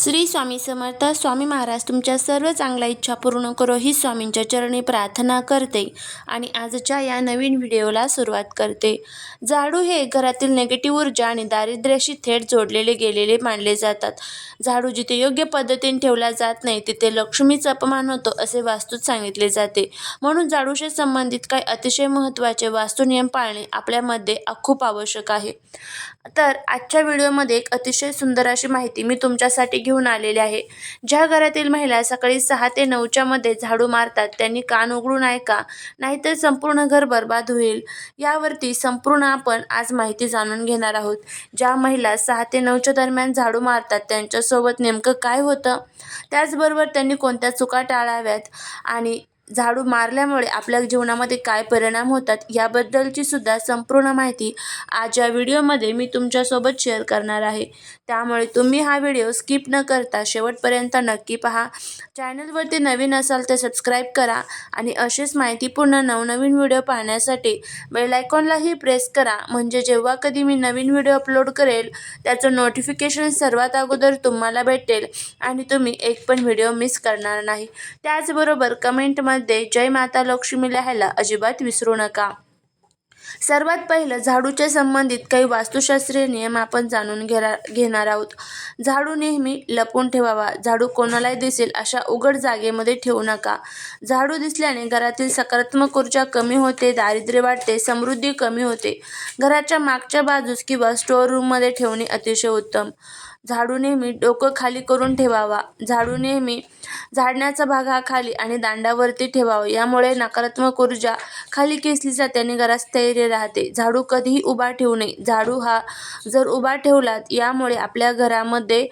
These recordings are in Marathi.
श्री स्वामी समर्थ स्वामी महाराज तुमच्या सर्व चांगल्या इच्छा पूर्ण करो ही स्वामींच्या चरणी प्रार्थना करते आणि आजच्या या नवीन व्हिडिओला सुरुवात करते. झाडू हे घरातील नेगेटिव्ह ऊर्जा आणि दारिद्र्याशी थेट जोडलेले गेलेले मानले जातात. झाडू जिथे योग्य पद्धतीने ठेवला जात नाही तिथे लक्ष्मीचा अपमान होतो असे वास्तूत सांगितले जाते. म्हणून झाडूशी संबंधित काही अतिशय महत्त्वाचे वास्तुनियम पाळणे आपल्यामध्ये खूप आवश्यक आहे. तर आजच्या व्हिडिओमध्ये एक अतिशय सुंदर अशी माहिती मी तुमच्यासाठी घेऊन घेऊन आलेले आहे. ज्या घरातील महिला सकाळी सहा ते नऊच्या मध्ये झाडू मारतात त्यांनी कान उघडून ऐका नाहीतर संपूर्ण घर बर्बाद होईल. यावरती संपूर्ण आपण आज माहिती जाणून घेणार आहोत. ज्या महिला सहा ते नऊच्या दरम्यान झाडू मारतात त्यांच्यासोबत नेमकं काय होतं? त्याचबरोबर त्यांनी कोणत्या चुका टाळाव्यात? आणि झाडू मारल्यामुळे आपल्या जीवनामध्ये काय परिणाम होतात याबद्दलची सुद्धा संपूर्ण माहिती आज या व्हिडिओमध्ये मी तुमच्यासोबत शेअर करणार आहे. त्यामुळे तुम्ही हा व्हिडिओ स्किप न करता शेवटपर्यंत नक्की पहा. चॅनलवरती नवीन असाल तर सबस्क्राईब करा आणि असेच माहितीपूर्ण नवनवीन व्हिडिओ पाहण्यासाठी बेलायकॉनलाही प्रेस करा. म्हणजे जेव्हा कधी मी नवीन व्हिडिओ अपलोड करेल त्याचं नोटिफिकेशन सर्वात अगोदर तुम्हाला भेटेल आणि तुम्ही एक पण व्हिडिओ मिस करणार नाही. त्याचबरोबर कमेंटमध्ये जय माता लक्ष्मी लिहायला अजिबात विसरू नका. सर्वात पहिलं झाडूच्या संबंधित काही वास्तुशास्त्रीय नियम आपण जाणून घेणार घेणार आहोत. झाडू नेहमी लपून ठेवावा. झाडू कोणालाही दिसेल अशा उघड जागेमध्ये ठेवू नका. झाडू दिसल्याने घरातील सकारात्मक ऊर्जा कमी होते दारिद्र्य वाढते समृद्धी कमी होते. घराच्या मागच्या बाजूस किंवा स्टोअर रूममध्ये ठेवणे अतिशय उत्तम. झाडू नेहमी डोकं खाली करून ठेवावा. झाडू नेहमी झाडण्याचा भाग हा खाली आणि दांडावरती ठेवावा. यामुळे नकारात्मक ऊर्जा खाली खेचली जाते आणि घरात स्थैर्य राहते. झाडू कधीही उभा ठेवू नये. झाडू हा जर उभा ठेवलात यामुळे आपल्या घरामध्ये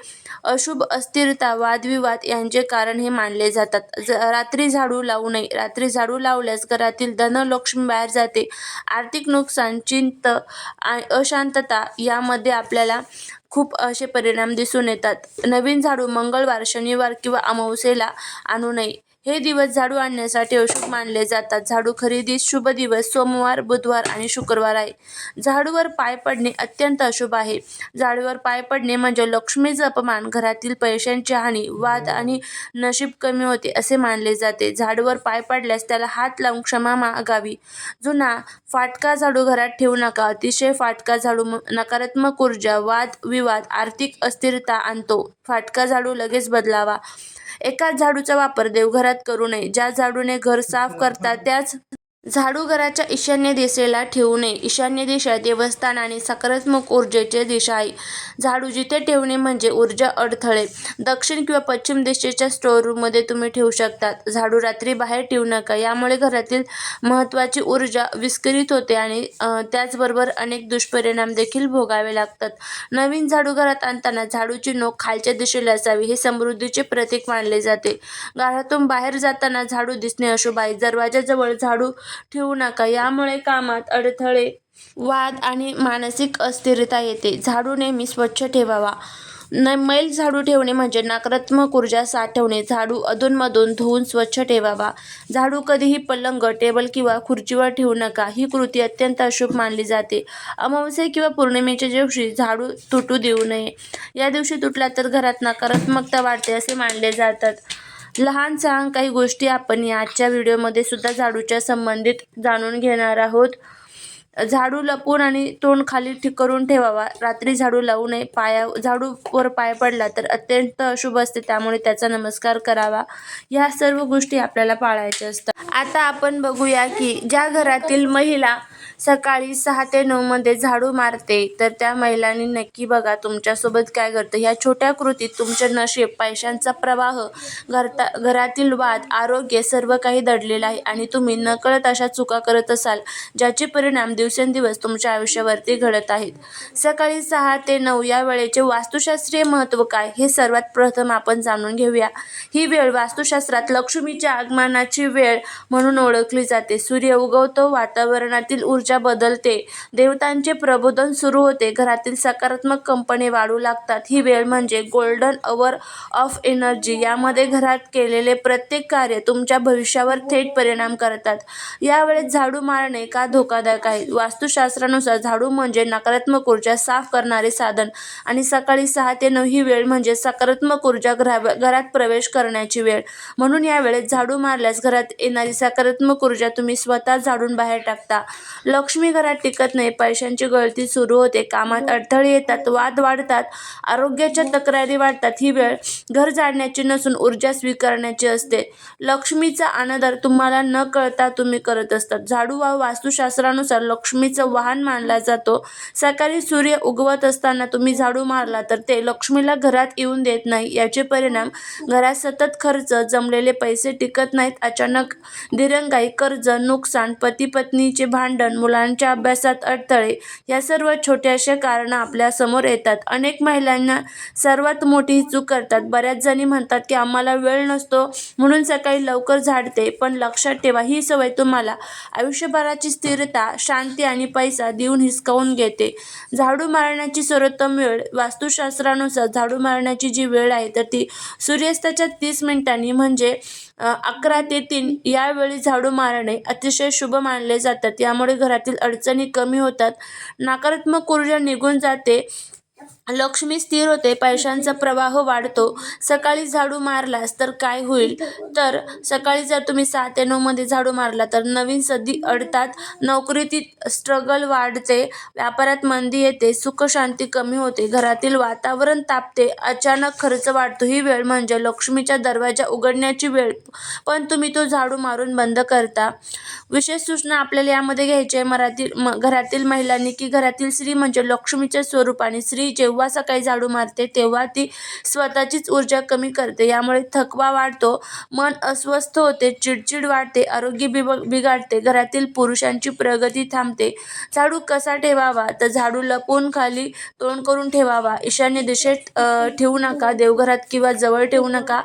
अशुभ अस्थिरता वादविवाद यांचे कारण हे मानले जातात. ज रात्री झाडू लावू नये. रात्री झाडू लावल्यास घरातील धनलक्ष्मी बाहेर जाते. आर्थिक नुकसान चिंत अशांतता यामध्ये आपल्याला खूप असे परिणाम दिसून येतात. नवीन झाडू मंगळवार शनिवार किंवा अमावस्येला आणू नये. हे दिवस झाडू आणण्यासाठी अशुभ मानले जातात. झाडू खरेदीस शुभ दिवस सोमवार बुधवार आणि शुक्रवार आहे. झाडूवर पाय पडणे अत्यंत अशुभ आहे. झाडूवर पाय पडणे म्हणजे लक्ष्मीचा अपमान घरातील पैशांची हानी वाद आणि नशीब कमी होते असे मानले जाते. झाडूवर पाय पडल्यास त्याला हात लावून क्षमा मागावी. जुना फाटका झाडू घरात ठेवू नका. अतिशय फाटका झाडू नकारात्मक ऊर्जा वाद विवाद आर्थिक अस्थिरता आणतो. फाटका झाडू लगेच बदलावा. एकाच झाडूचा वापर देवघरात करू नये. ज्या झाडूने घर साफ करतात त्याच झाडू घराच्या ईशान्य दिशेला ठेवू नये. ईशान्य दिशा देवस्थान आणि सकारात्मक ऊर्जेचे दिशा आहे. झाडू जिथे ठेवणे म्हणजे ऊर्जा अडथळे. दक्षिण किंवा पश्चिम दिशेच्या स्टोअर रूममध्ये तुम्ही ठेवू शकतात. झाडू रात्री बाहेर ठेवू नका. यामुळे घरातील महत्त्वाची ऊर्जा विस्कळीत होते आणि त्याचबरोबर अनेक दुष्परिणाम देखील भोगावे लागतात. नवीन झाडू घरात आणताना झाडूची नोक खालच्या दिशेला असावी हे समृद्धीचे प्रतीक मानले जाते. घरातून बाहेर जाताना झाडू दिसणे अशुभ आहे. दरवाजाजवळ झाडू ठेवू नका. यामुळे कामात अडथळे वाद आणि मानसिक अस्थिरता येते. झाडू नेहमी स्वच्छ ठेवावा. न मैल झाडू ठेवणे म्हणजे नकारात्मक ऊर्जा साठवणे. झाडू अधूनमधून धुवून स्वच्छ ठेवावा. झाडू कधीही पलंग टेबल किंवा खुर्चीवर ठेवू नका. ही कृती अत्यंत अशुभ मानली जाते. अमावस्या किंवा पौर्णिमेच्या दिवशी झाडू तुटू देऊ नये. या दिवशी तुटला तर घरात नकारात्मकता वाढते असे मानले जातात. लहान सहान काही गोष्टी आपण आजच्या व्हिडिओमध्ये सुद्धा झाडूच्या संबंधित जाणून घेणार आहोत. झाडू लपून आणि तोंड खाली ठी करून ठेवावा. रात्री झाडू लावू नये. पाया झाडूवर पाय पडला तर अत्यंत अशुभ असते. त्यामुळे त्याचा नमस्कार करावा. ह्या सर्व गोष्टी आपल्याला पाळायच्या असतात. आता आपण बघूया की ज्या घरातील महिला सकाळी सहा ते नऊमध्ये झाडू मारते. तर त्या महिलांनी नक्की बघा तुमच्यासोबत काय घडतं. ह्या छोट्या कृतीत तुमचे नशीब पैशांचा प्रवाह घरता घरातील वाद आरोग्य सर्व काही दडलेलं आहे आणि तुम्ही नकळत अशा चुका करत असाल ज्याचे परिणाम दिवसेंदिवस तुमच्या आयुष्यावरती घडत आहेत. सकाळी सहा ते नऊ या वेळेचे वास्तुशास्त्रीय महत्त्व काय हे सर्वात प्रथम आपण जाणून घेऊया. ही वेळ वास्तुशास्त्रात लक्ष्मीच्या आगमनाची वेळ म्हणून ओळखली जाते. सूर्य उगवतो वातावरणातील ऊर्जा ऊर्जा बदलते. देवतांचे प्रबोधन सुरू होते. घरातील सकारात्मक कंपने वाढू लागतात. ही वेळ म्हणजे गोल्डन अवर ऑफ एनर्जी यामध्ये घरात केलेले प्रत्येक कार्य तुमच्या भविष्यावर थेट परिणाम करतात. यावेळेस झाडू मारणे का धोकादायक आहे? वास्तुशास्त्रानुसार झाडू म्हणजे नकारात्मक ऊर्जा साफ करणारे साधन आणि सकाळी सहा ते नऊ ही वेळ म्हणजे सकारात्मक ऊर्जा घरा घरात प्रवेश करण्याची वेळ. म्हणून यावेळेस झाडू मारल्यास घरात येणारी सकारात्मक ऊर्जा तुम्ही स्वतः झाडून बाहेर टाकता. लक्ष्मी घरात टिकत नाही. पैशांची गळती सुरू होते. कामात अडथळे येतात वाद वाढतात आरोग्याच्या तक्रारी वाढतात. ही वेळ घर जाण्याची नसून ऊर्जा स्वीकारण्याची असते. लक्ष्मीचा अनादर तुम्हाला न कळता तुम्ही करत असतात. झाडू वा वास्तुशास्त्रानुसार लक्ष्मीचं वाहन मानला जातो. सकाळी सूर्य उगवत असताना तुम्ही झाडू मारला तर ते लक्ष्मीला घरात येऊन देत नाही. याचे परिणाम घरात सतत खर्च जमलेले पैसे टिकत नाहीत. अचानक दिरंगाई कर्ज नुकसान पती पत्नीचे भांडण मुलांच्या अभ्यासात अडथळे या सर्व छोट्याशा कारणं आपल्यासमोर येतात. अनेक महिलांना सर्वात मोठी चूक करतात. बऱ्याच जणी म्हणतात की आम्हाला वेळ नसतो म्हणून सकाळी लवकर झाडते पण लक्षात ठेवा ही सवय तुम्हाला आयुष्यभराची स्थिरता शांती आणि पैसा देऊन हिसकावून घेते. झाडू मारण्याची सर्वोत्तम वेळ वास्तुशास्त्रानुसार झाडू मारण्याची जी वेळ आहे तर ती सूर्यास्ताच्या तीस मिनिटांनी म्हणजे अकरा ते तीन यावेळी झाडू मारणे अतिशय शुभ मानले जातात. यामुळे शरीरातील अडचणी कमी होतात. नकारात्मक ऊर्जा निघून जाते. लक्ष्मी स्थिर होते पैशांचा प्रवाह वाढतो. सकाळी झाडू मारलास तर काय होईल? तर सकाळी जर तुम्ही सहा ते नऊमध्ये झाडू मारला तर नवीन संधी अडतात. नोकरीतील स्ट्रगल वाढते व्यापारात मंदी येते सुखशांती कमी होते घरातील वातावरण तापते अचानक खर्च वाढतो. ही वेळ म्हणजे लक्ष्मीच्या दरवाजा उघडण्याची वेळ. पण तुम्ही तो झाडू मारून बंद करता. विशेष सूचना आपल्याला यामध्ये घ्यायची आहे. मराठी म घरातील महिलांनी की घरातील स्त्री म्हणजे लक्ष्मीचे स्वरूप आणि स्त्री जेव्हा सकाळी झाडू मारते तेव्हा ती स्वतःचीच ऊर्जा कमी करते. यामुळे थकवा वाढतो मन अस्वस्थ होते चिडचिड वाढते आरोग्य बिब बिघडते घरातील पुरुषांची प्रगती थांबते. झाडू कसा ठेवावा? तर झाडू लपवून खाली तोंड करून ठेवावा. ईशान्य दिशेत ठेवू नका देवघरात किंवा जवळ ठेवू नका.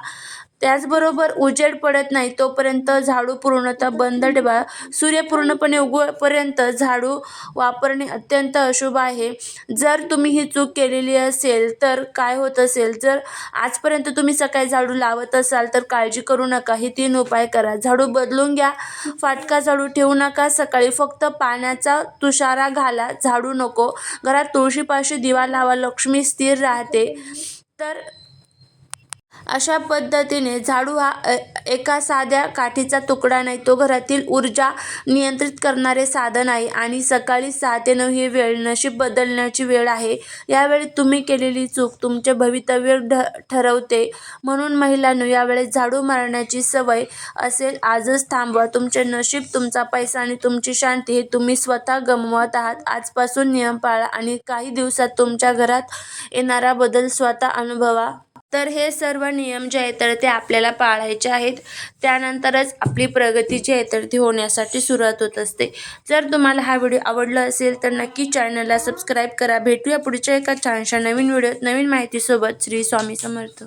त्याचबरोबर उजेड पडत नाही तोपर्यंत झाडू पूर्णतः बंद ठेवा. सूर्य पूर्णपणे उगवेपर्यंत झाडू वापरणे अत्यंत अशुभ आहे. जर तुम्ही ही चूक केलेली असेल तर काय होत असेल? जर आजपर्यंत तुम्ही सकाळी झाडू लावत असाल तर काळजी करू नका. हे तीन उपाय करा. झाडू बदलून घ्या. फाटका झाडू ठेवू नका. सकाळी फक्त पाण्याचा तुषारा घाला. झाडू नको. घरात तुळशीपाशी दिवा लावा. लक्ष्मी स्थिर राहते. तर अशा पद्धतीने झाडू हा एका साध्या काठीचा तुकडा नाही तो घरातील ऊर्जा नियंत्रित करणारे साधन आहे आणि सकाळी सहा ते नऊ ही वेळ नशीब बदलण्याची वेळ आहे. यावेळी तुम्ही केलेली चूक तुमचे भवितव्य ढ ठरवते. म्हणून महिलांनो यावेळेस झाडू मारण्याची सवय असेल आजच थांबवा. तुमचे नशीब तुमचा पैसा आणि तुमची शांती हे तुम्ही स्वतः गमवत आहात. आजपासून नियम पाळा आणि काही दिवसात तुमच्या घरात येणारा बदल स्वतः अनुभवा. तर हे सर्व नियम जे आहेत तर ते आपल्याला पाळायचे आहेत. त्यानंतरच आपली प्रगती जी आहे तर ती होण्यासाठी सुरुवात होत असते. जर तुम्हाला हा व्हिडिओ आवडला असेल तर नक्की चॅनलला सबस्क्राईब करा. भेटूया पुढच्या एका छानशा नवीन व्हिडिओ नवीन माहितीसोबत. श्री स्वामी समर्थ.